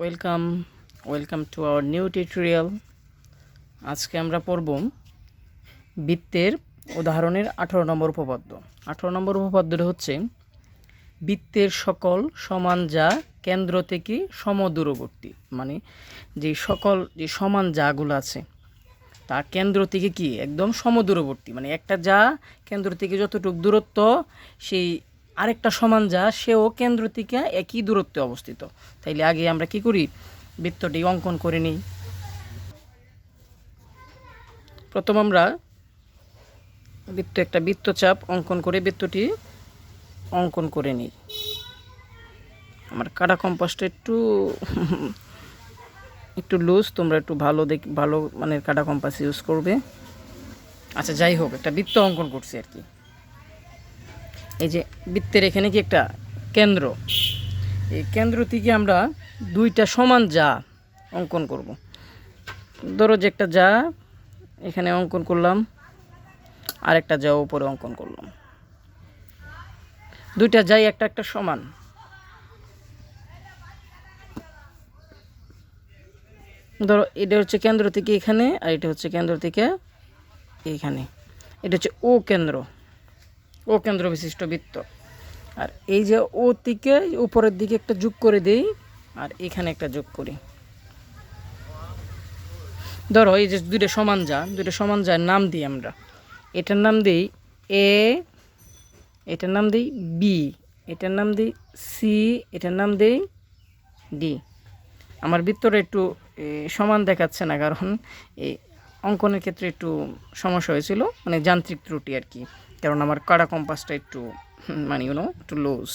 Welcome welcome to our new tutorial আজকে আমরা পড়ব বৃত্তের উদাহরণের আঠারো নম্বর উপপাদ্য। আঠারো নম্বর উপপাদ্যটা হচ্ছে, বৃত্তের সকল সমান যা কেন্দ্র থেকে সমদূরবর্তী মানে যে সকল, যে সমান যাগুলো আছে, তা কেন্দ্র থেকে কি? একদম সমদূরবর্তী মানে একটা যা কেন্দ্র থেকে যতটুকু দূরত্ব, সেই আরেকটা সমান যা, সেও কেন্দ্র থেকে একই দূরত্বে অবস্থিত। তাইলে আগে আমরা কি করি? বৃত্তটি অঙ্কন করে নিই। প্রথম আমরা বৃত্ত একটা বৃত্তচাপ অঙ্কন করে বৃত্তটি অঙ্কন করে নিই। আমার কাটা কম্পাসটা একটু একটু লুজ তোমরা একটু ভালো দেখ, ভালো মানে কাটা কম্পাস ইউজ করবে। আচ্ছা যাই হোক, একটা বৃত্ত অঙ্কন করছি আর কি। এই যে বৃত্তের এখানে কি একটা কেন্দ্র? এই কেন্দ্র থেকে আমরা দুইটা সমান যা অঙ্কন করব। ধরো যে একটা যা, এখানে অঙ্কন করলাম আর একটা যা উপরে অঙ্কন করলাম। দুইটা যাই একটা একটা সমান। ধরো এটা হচ্ছে কেন্দ্র থেকে এখানে, আর এটা হচ্ছে কেন্দ্র থেকে এখানে। এটা হচ্ছে ও কেন্দ্র। ও কেন্দ্র বিশিষ্ট বৃত্ত। আর এই যে ও থেকে উপরের দিকে একটা যোগ করে দেই, আর এখানে একটা যোগ করি। ধরো, এই যে দুইটা সমান যা, দুইটা সমান যার নাম দিই আমরা। এটার নাম দিই এ, এটার নাম দিই বি, এটার নাম দিই সি, এটার নাম দিই ডি। আমার বৃত্তটা একটু সমান দেখাচ্ছে না, কারণ এই অঙ্কনের ক্ষেত্রে একটু সমস্যা হয়েছিল মানে যান্ত্রিক ত্রুটি আর কি। কারণ আমার কাড়া কম্পাসটা একটু মানে ইউনো একটু লুজ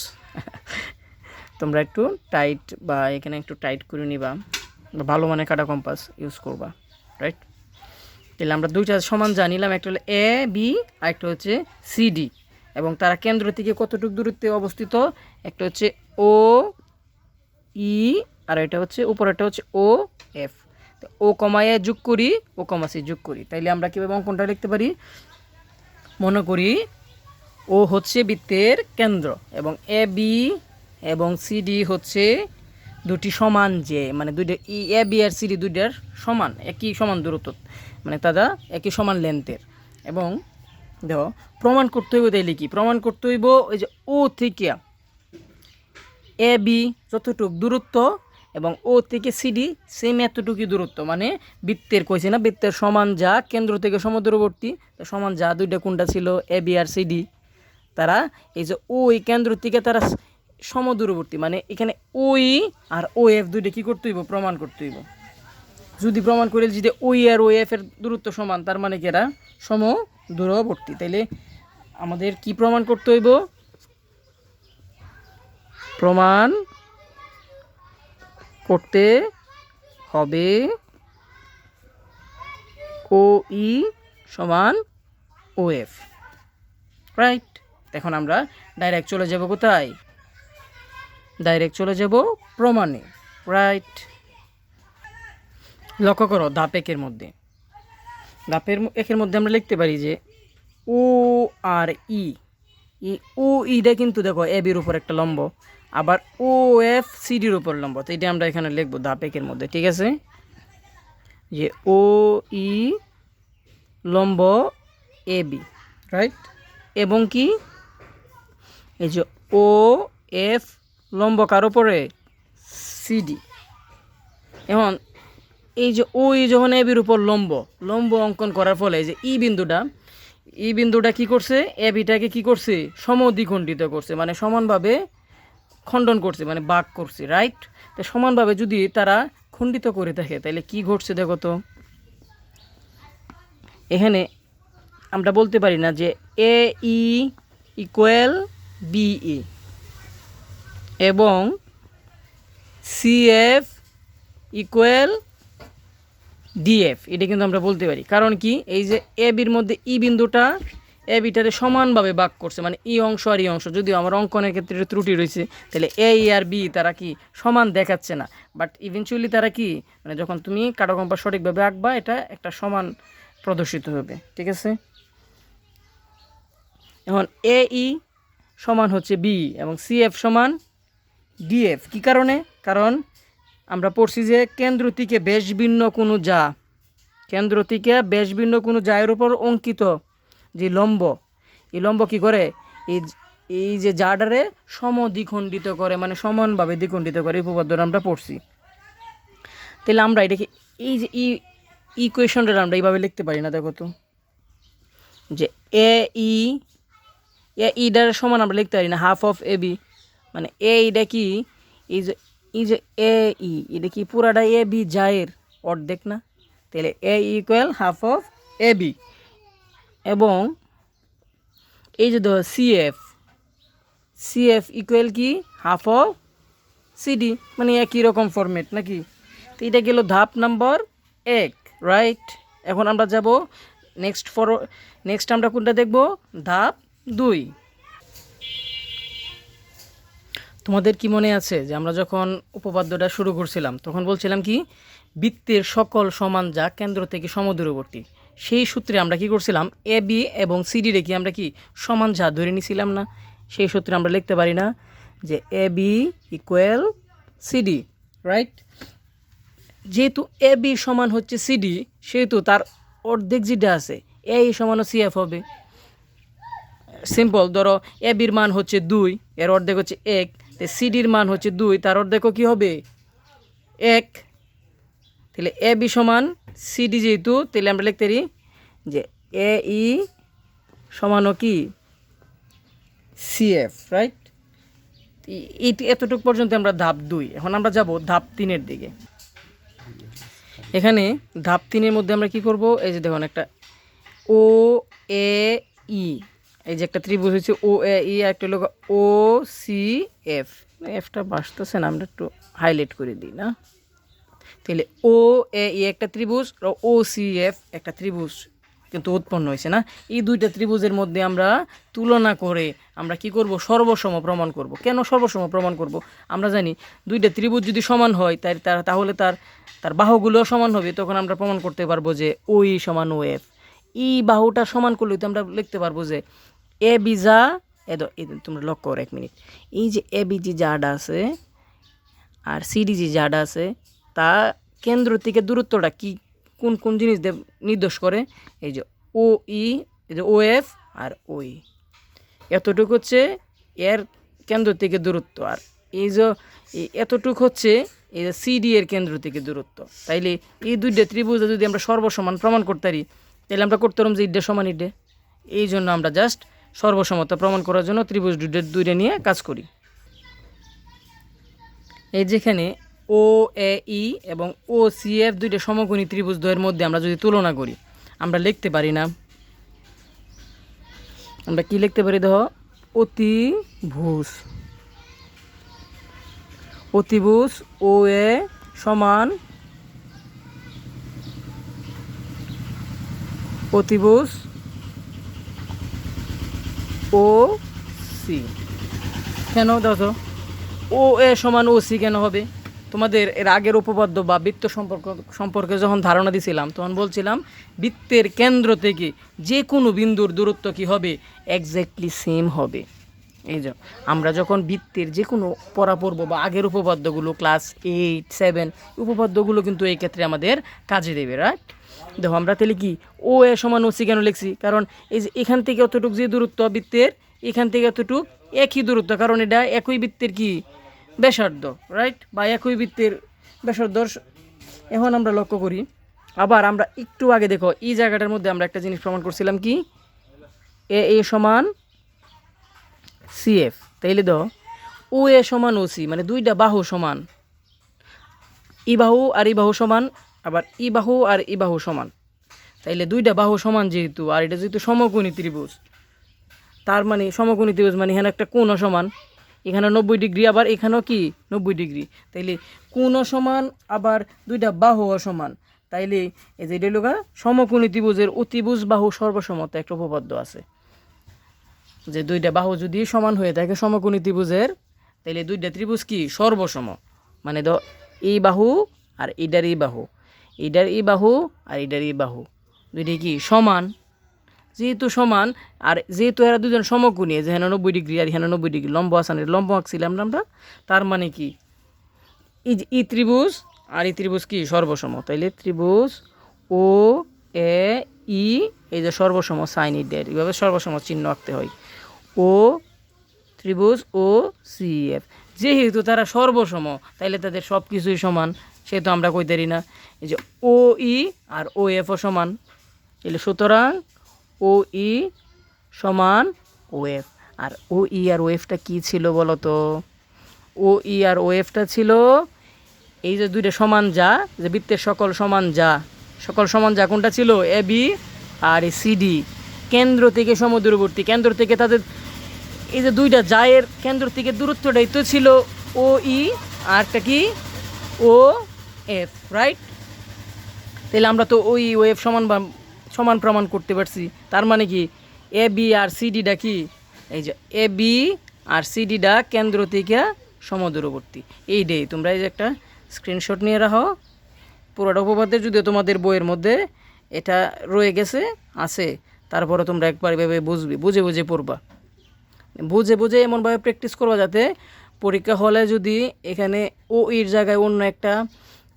তোমরা একটু টাইট বা এখানে একটু টাইট করে নিবা বা ভালো মানে কাটা কম্পাস ইউজ করবা রাইট তাহলে আমরা দুইটা সমান জানিলাম একটা হলো এ বি আর একটা হচ্ছে সিডি এবং তারা কেন্দ্র থেকে কতটুকু দূরত্বে অবস্থিত? একটা হচ্ছে ও ই আর এটা হচ্ছে উপরেরটা হচ্ছে ও এফ ও কমায় যোগ করি ও কমাসি যোগ করি। তাইলে আমরা কীভাবে অঙ্কনটা লিখতে পারি? মনে করি, ও হচ্ছে বৃত্তের কেন্দ্র এবং এ, বি এবং সিডি হচ্ছে দুটি সমান যে মানে দুইটা ই, এ, বি আর সিডি দুইটার সমান, একই সমান দূরত্ব মানে তারা একই সমান লেন্থের এবং দেখো প্রমাণ করতে হইব তাইলে কি? প্রমাণ করতে হইব ওই যে ও থেকে এ, বি যতটুক দূরত্ব এবং ও থেকে সিডি সেম এতটুকুই দূরত্ব। মানে বৃত্তের কইছে না, বৃত্তের সমান যা কেন্দ্র থেকে সমদূরবর্তী সমান যা দুইটা কোনটা ছিল এ বি আর সিডি তারা এই যে ওই কেন্দ্র থেকে তারা সমদূরবর্তী মানে এখানে ওই আর ও এফ দুইটা কী করতে হইব? প্রমাণ করতে হইব। যদি প্রমাণ করে যদি ওই আর ও এফ এর দূরত্ব সমান, তার মানে কি এরা সম দূরবর্তী তাইলে আমাদের কি প্রমাণ করতে হইব? প্রমাণ করতে হবে। ও ই সমান ও এফ। রাইট এখন আমরা ডাইরেক্ট চলে যাব কোথায়? ডাইরেক্ট চলে যাব প্রমাণে। রাইট লক্ষ্য করো, ধাপ একের মধ্যে। ধাপের ম- একের মধ্যে আমরা লিখতে পারি যে ও আর ই। ও ইটা কিন্তু দেখো, এ বির উপর একটা লম্ব। আবার ও এফ সিডির উপর লম্ব। তো এটা আমরা এখানে লিখব ধাপ একের মধ্যে, ঠিক আছে? যে ও, ই, লম্ব, এ, বি রাইট এবং কি? এই যে ও, এফ, লম্ব কার উপরে? সিডি এখন এই যে ও, ই যখন এবির উপর লম্ব লম্ব অঙ্কন করার ফলে এই যে ই বিন্দুটা ই বিন্দুটা কি করছে? এ, বিটাকে কি করছে? সমদ্বিখণ্ডিত করছে মানে সমানভাবে খণ্ডন করছে মানে বাক করছে রাইট তো সমানভাবে যদি তারা খণ্ডিত করে থাকে তাহলে কি ঘটছে দেখো তো? এখানে আমরা বলতে পারি না যে এ ই ইকুয়াল বিই এবং সি সিএফ ইকুয়াল ডিএফ এটা কিন্তু আমরা বলতে পারি। কারণ কি? এই যে এ বির মধ্যে ই বিন্দুটা এ বিটারে সমানভাবে বাক করছে মানে ই অংশ আর ই অংশ। যদিও আমার অঙ্কনের ক্ষেত্রে ত্রুটি রয়েছে, তাহলে এ আর বি তারা কি সমান দেখাচ্ছে না? বাট ইভেনচুয়ালি তারা কি মানে যখন তুমি কাটাকম্পা সঠিকভাবে আঁকবা, এটা একটা সমান প্রদর্শিত হবে, ঠিক আছে? এখন এ ই সমান হচ্ছে বি এবং সিএফ সমান ডিএফ কি কারণে? কারণ আমরা পড়ছি যে কেন্দ্র থেকে বেশ ভিন্ন কোনো যা, কেন্দ্র থেকে বেশ ভিন্ন কোনো জায়ের উপর অঙ্কিত যে লম্ব, এই লম্ব কি করে? এই এই যে জাডারে সমদ্বিখণ্ডিত করে মানে সমানভাবে দ্বিখণ্ডিত করে, এই উপপাদ্যটা আমরা পড়ছি। তাহলে আমরা এটাকে এই যে ই ইকুয়েশনটা আমরা এইভাবে লিখতে পারি না, দেখো তো। যে এ ই, এ ইটার সমান আমরা লিখতে পারি না হাফ অফ এ বি মানে এ ইটা কি? এই যে এই যে এ ই, এটা কি পুরাটা এ বি জায়ের অর্ধেক না? তাহলে A equal half of A B এবং এই যে ধরো সিএফ সিএফ ইকুয়াল কি? হাফ অফ সিডি মানে একই রকম ফরম্যাট নাকি? তো এটা গেল ধাপ নাম্বার এক রাইট এখন আমরা যাব নেক্সট ফর নেক্সট আমরা কোনটা দেখব? ধাপ দুই। তোমাদের কি মনে আছে যে আমরা যখন উপপাদ্যটা শুরু করছিলাম, তখন বলছিলাম কি? বৃত্তের সকল সমান যা কেন্দ্র থেকে সমদূরবর্তী। সেই সূত্রে আমরা কি করছিলাম? এ বি এবং সিডি রেখে আমরা কি সমান যা ধরে নিছিলাম না? সেই সূত্রে আমরা লিখতে পারি না যে A B equal CD right যেহেতু এ বি সমান হচ্ছে সিডি সেহেতু তার অর্ধেক যেটা আছে এ সমান সিএফ হবে। সিম্পল ধরো এ বির মান হচ্ছে দুই, এর অর্ধেক হচ্ছে এক তো সিডির মান হচ্ছে দুই, তার অর্ধেকও কী হবে? এক। তাহলে এ বি সমান সিডি যেহেতু, তাহলে আমরা লিখতে পারি যে এ ই সমানও কি? সিএফ রাইট এইটি এতটুকু পর্যন্ত আমরা ধাপ দুই। এখন আমরা যাব ধাপ তিনের দিকে। এখানে ধাপ তিনের মধ্যে আমরা কি করব? এই যে দেখুন একটা ও এ ই, এই যে একটা ত্রিভুজ হচ্ছে ও এ ই, আর একটা লোক ও সি এফ। এফটা বাসতেছে না, আমরা একটু হাইলাইট করে দিই, না? তাহলে ও এ ই একটা ত্রিভুজ ও সি এফ একটা ত্রিভুজ কিন্তু উৎপন্ন হয়েছে না? এই দুইটা ত্রিভুজের মধ্যে আমরা তুলনা করে আমরা কি করব? সর্বসম প্রমাণ করব। কেন সর্বসম প্রমাণ করব? আমরা জানি দুইটা ত্রিভুজ যদি সমান হয়, তাই তার, তাহলে তার তার বাহুগুলোও সমান হবে, তখন আমরা প্রমাণ করতে পারব যে ও ই সমান ও এফ ই বাহুটা সমান করলে তো আমরা লিখতে পারব যে এ বি যা, এ দো- এই তোমরা লক্ষ্য করো এক মিনিট। এই যে এ বি জি আছে, আর সিডি জি আছে তা কেন্দ্র থেকে দূরত্বটা কি, কোন কোন জিনিস দিয়ে নির্দেশ করে? এই যে ও, ই, এই যে ও, এফ আর ও, ই। এতটুকু হচ্ছে এর কেন্দ্র থেকে দূরত্ব আর এই যে এতটুকু হচ্ছে এই যে সিডি এর কেন্দ্র থেকে দূরত্ব। তাইলে এই দুইটা ত্রিভুজে যদি আমরা সর্বসমান প্রমাণ করতে পারি তাহলে আমরা করতে পারলাম যে ইডে সমান ইডে। এই জন্য আমরা জাস্ট সর্বসমতা প্রমাণ করার জন্য ত্রিভুজ দুইটা দুইটা নিয়ে কাজ করি। এই যেখানে ও, এ, ই এবং ও, সি, এফ দুইটা সমকোণী ত্রিভুজ দ্বয়ের মধ্যে আমরা যদি তুলনা করি, আমরা লিখতে পারি না। আমরা কি লিখতে পারি দেখো? অতিভুজ। অতিভুজ ও, এ সমান অতিভুজ ও, সি। কেন দেখো? ও, এ সমান ও, সি কেন হবে? তোমাদের এর আগের উপপাদ্য বা বৃত্ত সম্পর্ক, সম্পর্কে যখন ধারণা দিছিলাম, তখন বলছিলাম, বৃত্তের কেন্দ্র থেকে যে কোনো বিন্দুর দূরত্ব কি হবে? এক্স্যাক্টলি সেম হবে। এই যে, আমরা যখন বৃত্তের যে কোনো পড়া পড়ব বা আগের উপপাদ্যগুলো ক্লাস এইট সেভেন উপপাদ্যগুলো কিন্তু এই ক্ষেত্রে আমাদের কাজে দেবে রাইট দেখো, আমরা তাহলে কি ও এ সমান ওসি কেন লিখছি? কারণ এই যে এখান থেকে অতটুক যে দূরত্ব বৃত্তের, এখান থেকে এতটুক একই দূরত্ব, কারণ এটা একই বৃত্তের কি? ব্যাসার্ধ রাইট বা একই বৃত্তের ব্যাসার্ধ এখন আমরা লক্ষ্য করি, আবার আমরা একটু আগে দেখো, এই জায়গাটার মধ্যে আমরা একটা জিনিস প্রমাণ করছিলাম কি? এ এ সমান সিএফ তাইলে দাও ও এ সমান ও সি মানে দুইটা বাহু সমান। ই বাহু আর ই বাহু সমান, আবার ই বাহু আর ই বাহু সমান। তাইলে দুইটা বাহু সমান যেহেতু, আর এটা যেহেতু সমকোণী ত্রিভুজ। তার মানে সমকোণী ত্রিভুজ মানে এখানে একটা কোণও সমান। এখানে নব্বই ডিগ্রি, আবার এখানেও কি নব্বই ডিগ্রি? তাইলে কোণও সমান, আবার দুইটা বাহুও সমান। তাইলে এই যে এটা হলো গা সমকোণী ত্রিভুজের অতিভুজ বাহু সর্বসমতা একটা উপপাদ্য আছে। যে দুইটা বাহু যদি সমান হয়ে থাকে সমকোণী ত্রিভুজের, তাইলে দুইটা ত্রিভুজ কি? সর্বসম। মানে দ এই বাহু আর এইটার এই বাহু। এইটার এই বাহু আর এইটার এই বাহু। দুইটা কি? সমান। যেহেতু সমান, আর যেহেতু এরা দুজন সমকোণী, যে হেন নব্বই ডিগ্রি আর হেন নব্বই ডিগ্রি লম্ব আসানের লম্ব আঁকছিলাম আমরা, তার মানে কি? ই ত্রিভুজ আর ই ত্রিভুজ কি? সর্বসম। তাইলে ত্রিভুজ ও, এ, ই, এই যে সর্বসম সাইন ইডের এইভাবে সর্বসম চিহ্ন আঁকতে হয়। ও, ত্রিভুজ ও সি এফ যেহেতু তারা সর্বসম, তাইলে তাদের সব কিছুই সমান সেহেতু আমরা কইতারি না। এই যে ও, ই আর ও এফও সমান। তাহলে সুতরাং ও ই সমান ও এফ। আর ও ই আর ও এফটা কী ছিল বলো তো? ও ই আর ও এফটা ছিল এই যে দুইটা সমান যা, যে বৃত্তের সকল সমান যা। সকল সমান যা কোনটা ছিল? এ, বি আর এই সিডি কেন্দ্র থেকে সমদূরবর্তী। কেন্দ্র থেকে তাদের এই যে দুইটা জায়ের কেন্দ্র থেকে দূরত্বটাই তো ছিল ও ই আর একটা কি? ও এফ রাইট তাহলে আমরা তো ওই ওয়েভ সমান সমান প্রমাণ করতে পারছি। তার মানে কি? এ বি আর সিডিটা কি? এই যে এ বি আর সিডিটা কেন্দ্র থেকে সমদূরবর্তী। এই ডে তোমরা এই যে একটা স্ক্রিনশট নিয়ে রাখো। পুরোটা উপপাদ্যের যদিও তোমাদের বইয়ের মধ্যে এটা রয়ে গেছে, আছে, তারপরে তোমরা একবার এভাবে বুঝবে, বুঝে বুঝে পড়বা। বুঝে বুঝে এমনভাবে প্র্যাকটিস করবা যাতে পরীক্ষা হলে যদি এখানে ও এর জায়গায় অন্য একটা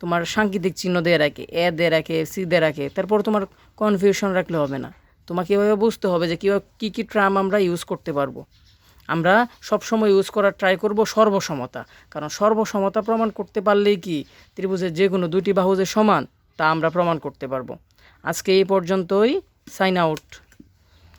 তোমার সাংকেতিক চিহ্ন দিয়ে রাখে, এ দিয়ে রাখে, সি দিয়ে রাখে, তারপর তোমার কনফিউশন রাখলে হবে না। তোমাকে এভাবে বুঝতে হবে যে কীভাবে, কী কী ট্রাম আমরা ইউজ করতে পারব। আমরা সবসময় ইউজ করার ট্রাই করব সর্বসমতা। কারণ সর্বসমতা প্রমাণ করতে পারলেই কি, ত্রিভুজের যে কোনো দুটি বাহু যে সমান, তা আমরা প্রমাণ করতে পারব। আজকে এই পর্যন্তই সাইন আউট